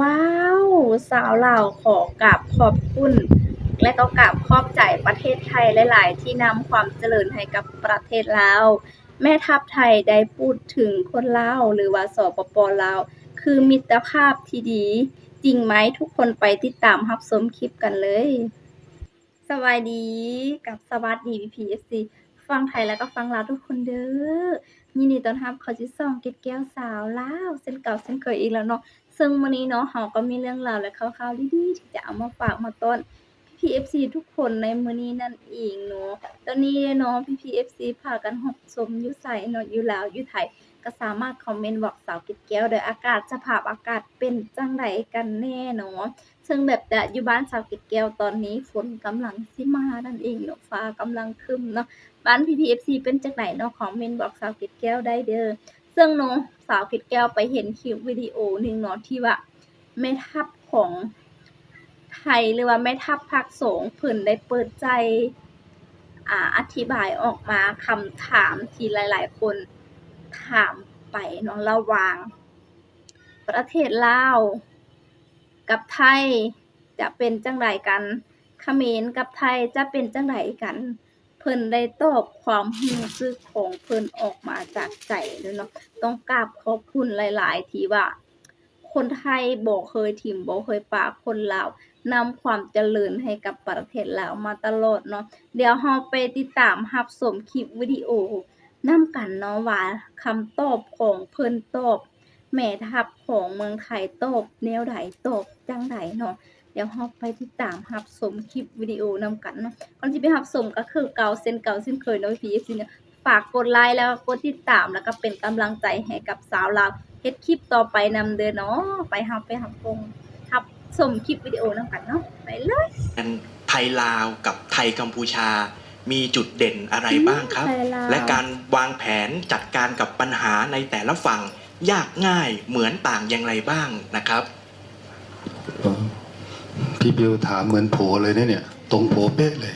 ว้าว สาวลาขอกราบขอบคุณ และก็กราบขอบใจประเทศไทยหลาย ๆ ที่นำความเจริญให้กับประเทศลาวแม่ทัพไทยได้พูดถึงคนลาวหรือว่าสปปลาว คือมิตรภาพที่ดี จริงไหมทุกคนไปติดตามรับชมคลิปกันเลย สวัสดีกับสวัสดี PPFC ฟังไทยแล้วก็ฟังลาวทุกคนเด้อยินดีต้อนรับเขาสู่ช่องเก็ดแก้วสาวลาวเส้นเก่าเส้นเคยอีกแล้วเนาะ ซึ่งวันนี้เนาะเราก็มีเรื่องราวและข่าวๆดีๆที่จะเอามาฝากมาต้อน PPFC ทุกคนในมื้อนี้นั่นเองเนาะ ตอนนี้เนาะ PPFC พากันรับชมอยู่ไสเนาะอยู่ลาวอยู่ไทย ก็สามารถคอมเมนต์บอกสาวก็ดแก้วเด้อากาศสภาพอากาศเป็นจังไดกันแน่เนาะ ซึ่งแบบจะอยู่บ้านสาวก็ดแก้วตอนนี้ฝนกำลังสิมานั่นเองเนาะฟ้ากำลังครึมเนาะ บ้าน PPFC เป็นจังไดเนาะคอมเมนต์บอกสาวก็ดแก้วได้เด้อ ซึ่งเนาะสาวเกดแก้วไปเห็นคลิปวิดีโอหนึ่งเนาะที่ว่าแม่ทัพของไทยหรือว่าแม่ทัพภาคสงเพิ่นได้เปิดใจอ่าอธิบายออกมาคำถามที่หลาย ๆ คนถามไปเนาะระหว่าง ประเทศลาวกับไทยจะเป็นจังไดกันเขมรกับไทยจะเป็นจังไดกัน เพิ่นได้ตอบความรู้สึกของเพิ่นออกมาจากใจเลยเนาะต้องกราบขอบคุณหลาย ๆ ที่ว่า คนไทยบ่เคยถิ่มบ่เคยปราคนลาวนำความเจริญให้กับประเทศลาวมาตลอดเนาะเดี๋ยวเราไปติดตามรับชมคลิปวิดีโอนำกันเนาะว่าคำตอบของเพิ่นตอบแม่ทัพของเมืองไทยตอบแนวใดตอบจังใดเนาะ ดี๋ยวเราไปติดตามรับชมคลิปวิดีโอนำกันเนาะก่อนที่ไปรับชมก็คือเก่าเส้นเก่าเส้นเคยเนาะ PFC เนี่ยฝากกดไลค์แล้วก็กดติดตามแล้วก็เป็นกำลังใจให้กับสาวลาวเฮ็ดคลิปต่อไปนำเด้อเนาะไปเฮาไปรับชมรับชมคลิปวิดีโอนำกันเนาะไปเลยกันไทยลาวกับไทยกัมพูชา มีจุดเด่นอะไรบ้างครับไทยลาวและการวางแผนจัดการกับปัญหาในแต่ละฝั่งยากง่ายเหมือนต่างอย่างไรบ้างนะครับ พี่บิวถามเหมือนโผเลยนะเนี่ย ตรงโผเป๊ะเลย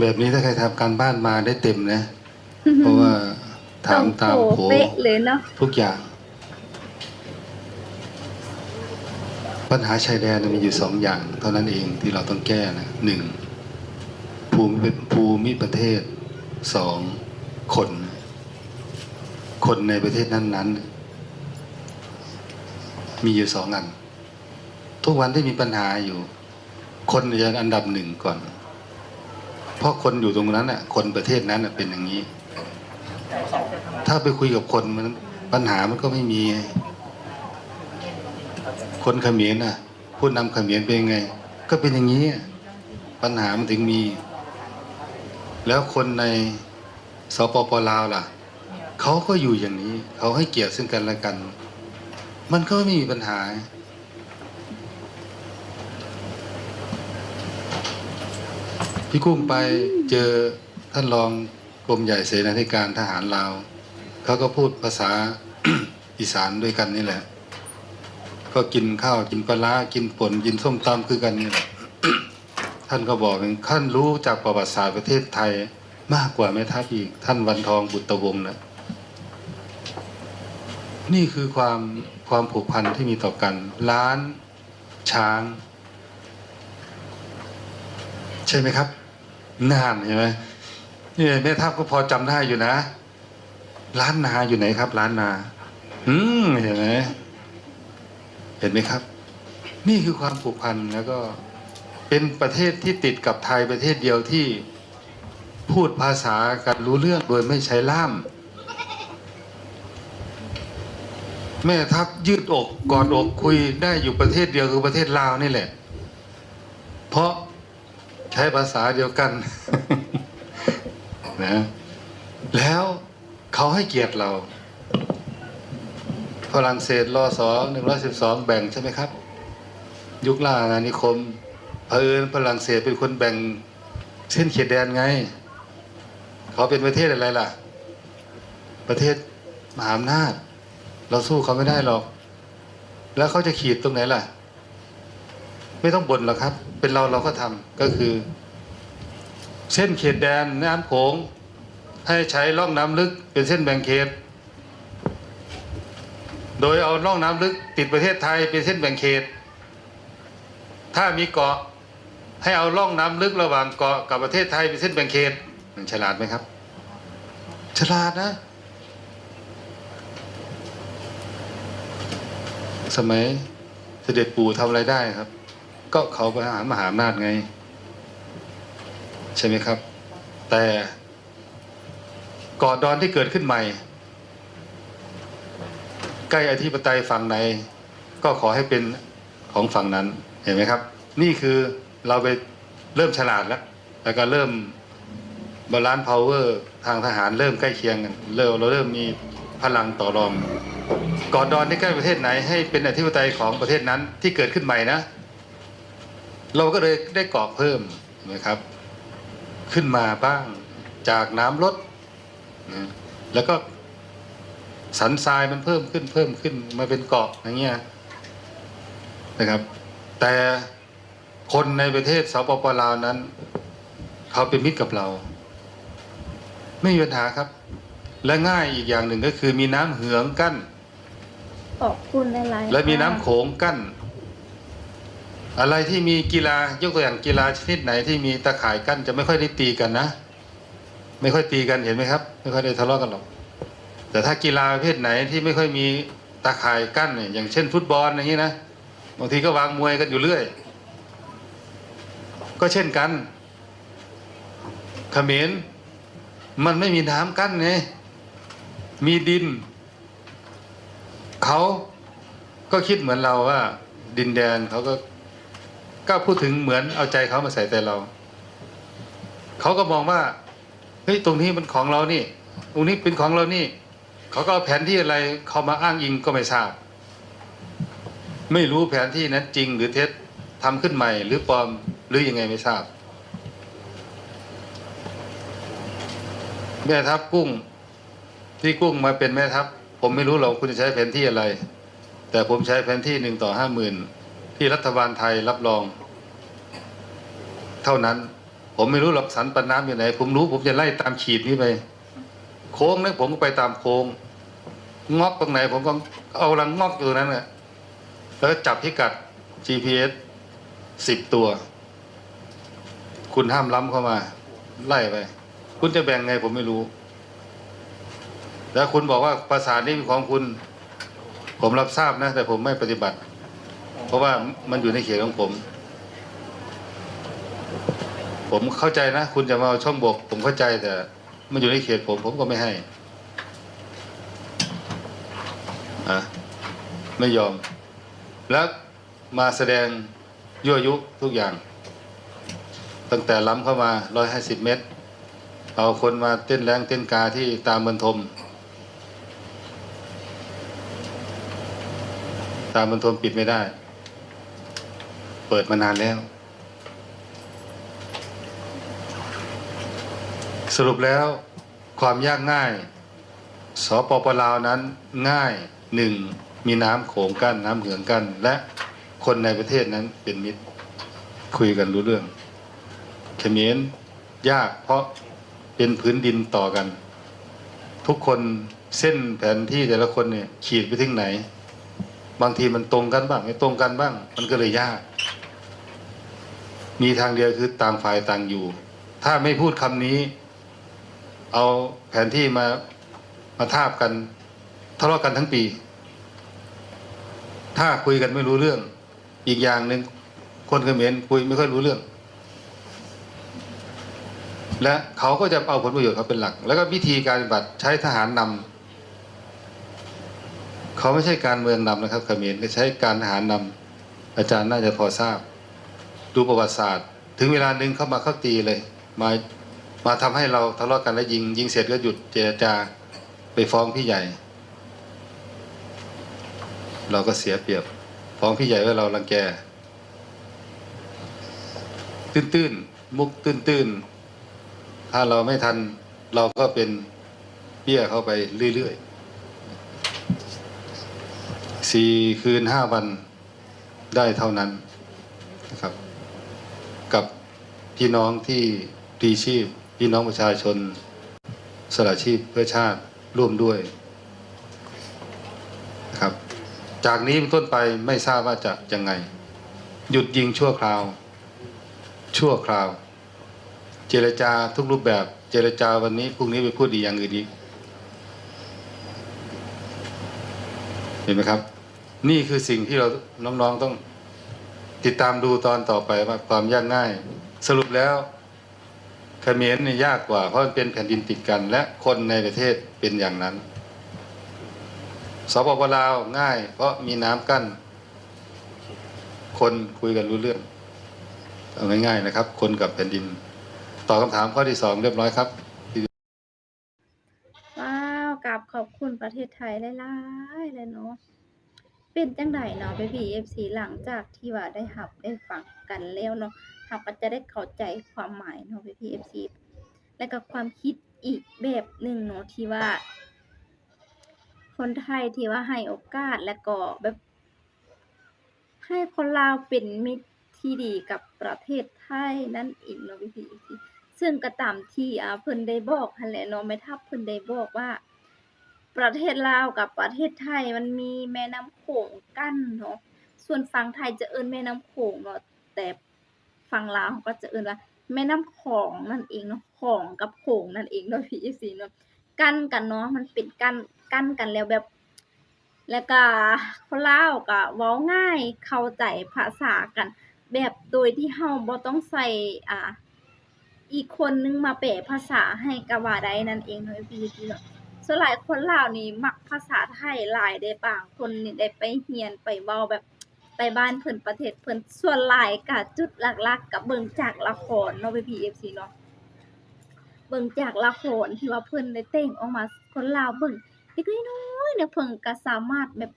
แบบนี้ถ้าใครทำการบ้านมาได้เต็มนะ เพราะว่าถามตามโอ้โผเป๊ะเลยเนาะทุกอย่าง ปัญหาชายแดนมีอยู่สองอย่าง เท่านั้นเองที่เราต้องแก้นะหนึ่งภูมิภูมิประเทศสองคน คนในประเทศนั้น ๆ มีอยู่สองอัน ทุกวันที่มีปัญหาอยู่ คนจะอันดับหนึ่งก่อน เพราะคนอยู่ตรงนั้นน่ะ คนประเทศนั้นน่ะเป็นอย่างนี้ ถ้าไปคุยกับคนมันปัญหามันก็ไม่มี คนเขมรน่ะผู้นำเขมรเป็นยังไง ก็เป็นอย่างนี้ ปัญหามันถึงมี แล้วคนในสปปลาวล่ะเขาก็อยู่อย่างนี้ เขาให้เกียรติซึ่งกันและกัน มันก็ไม่มีปัญหา พี่กุ้งไปเจอท่านรองกรมใหญ่เสนาธิการทหารลาวเขาก็พูดภาษา อีสานด้วยกันนี่แหละ ก็กินข้าวกินปลากินป่นกินส้มตำคือกันนี่แหละท่านก็บอกเองท่านรู้จากประวัติศาสตร์ประเทศไทยมากกว่าแม่ทัพอีก ท่านวันทองบุตรวงศ์นะนี่คือความความผูกพันที่มีต่อกัน ล้านช้าง ใช่ไหมครับ นานใช่ไหมนี่แม่ทัพก็พอจำได้อยู่นะ ร้านนาอยู่ไหนครับ ร้านนา อืมเห็นไหมเห็นไหมครับ นี่คือความผูกพันแล้วก็เป็นประเทศที่ติดกับไทยประเทศเดียวที่พูดภาษากันรู้เรื่องโดยไม่ใช้ล่าม แม่ทัพยืดอกกอดอกคุยได้อยู่ประเทศเดียวคือประเทศลาวนี่แหละ เพราะ ช้ภาษาเดียวกันนะแล้วเขาให้เกียรติเราฝรั่งเศสรอสอหนึ่งร้อยสิบสองแบ่งใช่ไหมครับ ยุคล่าอาณานิคมเผอิญฝรั่งเศสเป็นคนแบ่งเส้นเขตแดนไง เขาเป็นประเทศอะไรล่ะ ประเทศมหาอำนาจ เราสู้เขาไม่ได้หรอก แล้วเขาจะขีดตรงไหนล่ะ ไม่ต้องบ่นหรอกครับ เป็นเราเราก็ทำก็คือ เส้นเขตแดนน้ำโขงให้ใช้ล่องน้ำลึกเป็นเส้นแบ่งเขต โดยเอาร่องน้ำลึกติดประเทศไทยเป็นเส้นแบ่งเขต ถ้ามีเกาะให้เอาร่องน้ำลึกระหว่างเกาะกับประเทศไทยเป็นเส้นแบ่งเขตมันฉลาดไหมครับ ฉลาดนะ สมัยเสด็จปู่ทำอะไรได้ครับ ก็เขาไปหามหาอำนาจไง ใช่ไหมครับ แต่ก่อนดอนที่เกิดขึ้นใหม่ ใกล้อธิปไตยฝั่งไหน ก็ขอให้เป็นของฝั่งนั้นเห็นไหมครับ นี่คือเราไปเริ่มฉลาดแล้วแล้วก็เริ่มบาลานซ์พาวเวอร์ทางทหารเริ่มใกล้เคียงกันเริ่มเราเริ่มมีพลังต่อรองก่อนดอนที่ใกล้ประเทศไหนให้เป็นอธิปไตยของประเทศนั้นที่เกิดขึ้นใหม่นะ เราก็เลยได้เกาะเพิ่มนะครับ ขึ้นมาบ้างจากน้ำลดนะแล้วก็สันทรายมันเพิ่มขึ้นเพิ่มขึ้นมาเป็นเกาะอย่างเงี้ยนะครับ แต่คนในประเทศสปปลาวนั้น เขาเป็นมิตรกับเรา ไม่มีปัญหาครับ และง่ายอีกอย่างหนึ่งก็คือมีน้ำเหืองกั้นขอบคุณหลายๆและมีน้ำค่ะโขงกั้น อะไรที่มีกีฬายกตัวอย่างกีฬาชนิดไหนที่มีตะข่ายกั้นจะไม่ค่อยได้ตีกันนะ ไม่ค่อยตีกันเห็นไหมครับ ไม่ค่อยได้ทะเลาะกันหรอก แต่ถ้ากีฬาประเภทไหนที่ไม่ค่อยมีตะข่ายกั้นอย่างเช่น ฟุตบอลอย่างนี้นะบางทีก็วางมวยกันอยู่เรื่อย ก็เช่นกันเขมรมันไม่มีน้ำกั้นไงมีดิน เขาก็คิดเหมือนเราว่า ดินแดนเขาก็ ก็พูดถึงเหมือนเอาใจเขามาใส่ใจเรา เขาก็มองว่าเฮ้ยตรงนี้มันของเรานี่ ตรงนี้เป็นของเรานี่ เขาก็เอาแผนที่อะไรเขามาอ้างอิงก็ไม่ทราบ ไม่รู้แผนที่นั้นจริงหรือเท็จทำขึ้นใหม่ หรือปลอมหรือยังไงไม่ทราบ แม่ทัพกุ้งที่กุ้งมาเป็นแม่ทัพผมไม่รู้หรอกคุณจะใช้แผนที่อะไร แต่ผมใช้แผนที่หนึ่งต่อห้าหมื่น ที่รัฐบาลไทยรับรอง เท่านั้น ผมไม่รู้หรอกสันปันน้ำอยู่ไหน ผมรู้ผมจะไล่ตามขีดนี้ไป โค้งนั้นผมก็ไปตามโค้งงอกตรงไหน ผมก็เอาลังงอกอยู่ตรงนั้นแหละแล้วจับพิกัด GPS สิบตัว คุณห้ามล้ำเข้ามา ไล่ไป คุณจะแบ่งไงผมไม่รู้ แล้วคุณบอกว่าภาษานี้เป็นของคุณ ผมรับทราบนะ แต่ผมไม่ปฏิบัติ เพราะว่ามันอยู่ในเขตของผม ผมเข้าใจนะ คุณจะมาเอาช่องบก ผมเข้าใจแต่ มันอยู่ในเขตผม ผมก็ไม่ให้อะไม่ยอม แล้วมาแสดงยั่วยุทุกอย่าง ตั้งแต่ล้ำเข้ามาร้อยห้าสิบเมตร เอาคนมาเต้นแรงเต้นกาที่ตามบรรทม ตามบรรทมปิดไม่ได้ เปิดมานานแล้ว สรุปแล้วความยากง่ายสปปลาวนั้นง่ายหนึ่งมีน้ำโขงกั้นน้ำเหืองกั้นและคนในประเทศนั้นเป็นมิตรคุยกันรู้เรื่องเขมรยากเพราะเป็นพื้นดินต่อกัน ทุกคนเส้นแผนที่แต่ละคนเนี่ยขีดไปถึงไหน บางทีมันตรงกันบ้างไม่ตรงกันบ้าง มันก็เลยยาก มีทางเดียวคือต่างฝ่ายต่างอยู่ ถ้าไม่พูดคำนี้ เอาแผนที่มามาทาบกันทะเลาะกันทั้งปี ถ้าคุยกันไม่รู้เรื่อง อีกอย่างหนึ่งคนเขมรคุยไม่ค่อยรู้เรื่อง และเขาก็จะเอาผลประโยชน์เขาเป็นหลัก แล้วก็วิธีการปฏิบัติใช้ทหารนำเขาไม่ใช่การเมืองนำนะครับเขมรก็ใช้การทหารนำอาจารย์น่าจะพอทราบ ดูประวัติศาสตร์ ถึงเวลาหนึ่งเข้ามาเข้าตีเลย มามาทำให้เราทะเลาะกันแล้วยิง ยิงเสร็จก็หยุดเจรจาไปฟ้องพี่ใหญ่ เราก็เสียเปรียบ ฟ้องพี่ใหญ่ว่าเรารังแก ตื้นๆ มุกตื้นๆ ถ้าเราไม่ทันเราก็เป็นเปี้ยเข้าไปเรื่อยๆสี่คืนห้าวันได้เท่านั้นนะครับ พี่น้องที่พลีชีพ พี่น้องประชาชนสละชีพเพื่อชาติร่วมด้วยนะครับ จากนี้เป็นต้นไปไม่ทราบว่าจะยังไง หยุดยิงชั่วคราว ชั่วคราว เจรจาทุกรูปแบบ เจรจาวันนี้พรุ่งนี้ไปพูดดีอย่างอื่นอีกเห็นไหมครับ นี่คือสิ่งที่เราน้องๆต้องติดตามดูตอนต่อไปว่าความยากง่าย สรุปแล้วเขมรนี่ยากกว่า เพราะมันเป็นแผ่นดินติดกัน และคนในประเทศเป็นอย่างนั้นสปปลาวง่าย เพราะมีน้ำกั้น คนคุยกันรู้เรื่องเอาง่ายๆนะครับ คนกับแผ่นดินตอบคำถามข้อที่สองเรียบร้อยครับ ว้าวกับขอบคุณประเทศไทยหลายๆเลยเนาะเป็นจังไดเนาะไป BFC หลังจากที่ว่าได้หับได้ฟังกันแล้วเนาะ เราก็จะได้เข้าใจความหมายเนาะไป BFC และก็ความคิดอีกแบบหนึ่งเนาะที่ว่า คนไทยที่ว่าให้โอกาสและก็แบบให้คนลาวเป็นมิตรที่ดีกับประเทศไทยนั่นเองเนาะพี่พีซึ่งก็ตามที่อ่าเพิ่นได้บอกหั่นแหละเนาะแม่ทัพเพิ่นได้บอกว่า ประเทศลาวกับประเทศไทยมันมีแม่น้ำโขงกั้นเนาะส่วนฝั่งไทยจะเอิ้นแม่น้ำโขงเนาะแต่ ฝั่งลาวเขาก็จะเอิ้นว่าแม่น้ำของนั่นเองเนาะของกับโขงนั่นเองเนาะพี่ซีเนาะกั้นกันเนาะมันเป็นกั้นกั้นกันแล้วแบบ แล้วก็คนลาวก็เว้าง่ายเข้าใจภาษากัน แบบโดยที่เฮาบ่ต้องใส่อ่าอีกคนนึงมาแปลภาษาให้ก็ว่าได้นั่นเองเนาะพี่พี่เนาะส่วนหลายคนลาวนี่มักภาษาไทยหลายได้บางคนนี่ได้ไปเรียนไปเว้าแบบ ไปบ้านเพิ่นประเทศเพิ่นส่วนหลายก็จุดหลักๆก็เบิ่งจากละครเนาะพี่ FC เนาะเบิ่งจากละครที่ว่าเพิ่นได้แต่งออกมาคนลาวเบิ่งเด็กน้อยเนี่ยเพิ่นก็สามารถแบบ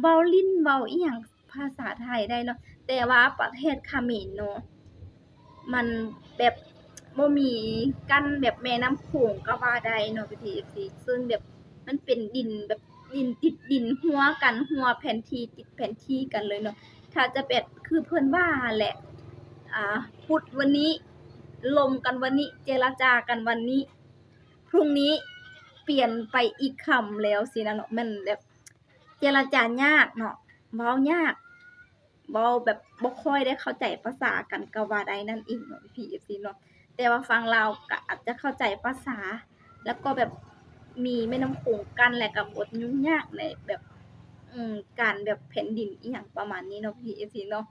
เว้าลิ้นเว้าอีหยังภาษาไทยได้เนาะแต่ว่าประเทศเขมรเนาะมันแบบบ่มีกั้นแบบแม่น้ำโขงก็ว่าได้เนาะพี่ FC ซึ่งแบบมันเป็นดินแบบ ดินติดดินหัวกันหัวแผ่นที่ติดแผ่นที่กันเลยเนาะถ้าจะเป็นคือเพิ่อนว่าแหละอ่าพูดวันนี้ลมกันวันนี้เจรจากันวันนี้ พรุ่งนี้เปลี่ยนไปอีกคำแล้วสินะเนาะมันแบบเจรจายากเนาะเว้ายากเว้าแบบบ่ค่อยได้เข้าใจภาษากันกว่าได้นั่นเองเนาะพี่ FC เนาะแต่ว่าฟังลาก็อาจจะเข้าใจภาษา แล้วก็แบบ มีแม่น้ำโขงกันและก็บทยุ่งยากในแบบอืมการแบบแผ่นดินอีหยังประมาณนี้เนาะพี่ FC เนาะ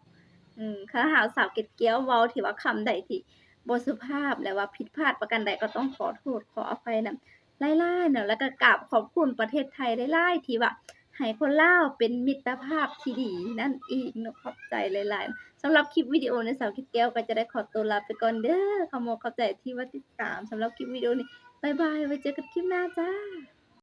อืมถ้าหากสาวเก็ดเกี้ยวเว้าที่ว่าคำใดที่บ่สุภาพและว่าผิดพลาดประการใดก็ต้องขอโทษขออภัยนำหลายๆเนาะแล้วก็กราบขอบคุณประเทศไทยหลายๆที่ว่าให้คนลาวเป็นมิตรภาพที่ดีนั่นเองเนาะขอบใจหลายๆสำหรับคลิปวิดีโอในสาวคิดแก้วก็จะได้ขอตัวลาไปก่อนเด้อขอมขอบใจที่ว่าติดตามสำหรับคลิปวิดีโอนี้ บายบายไว้เจอกันคลิปหน้าจ้า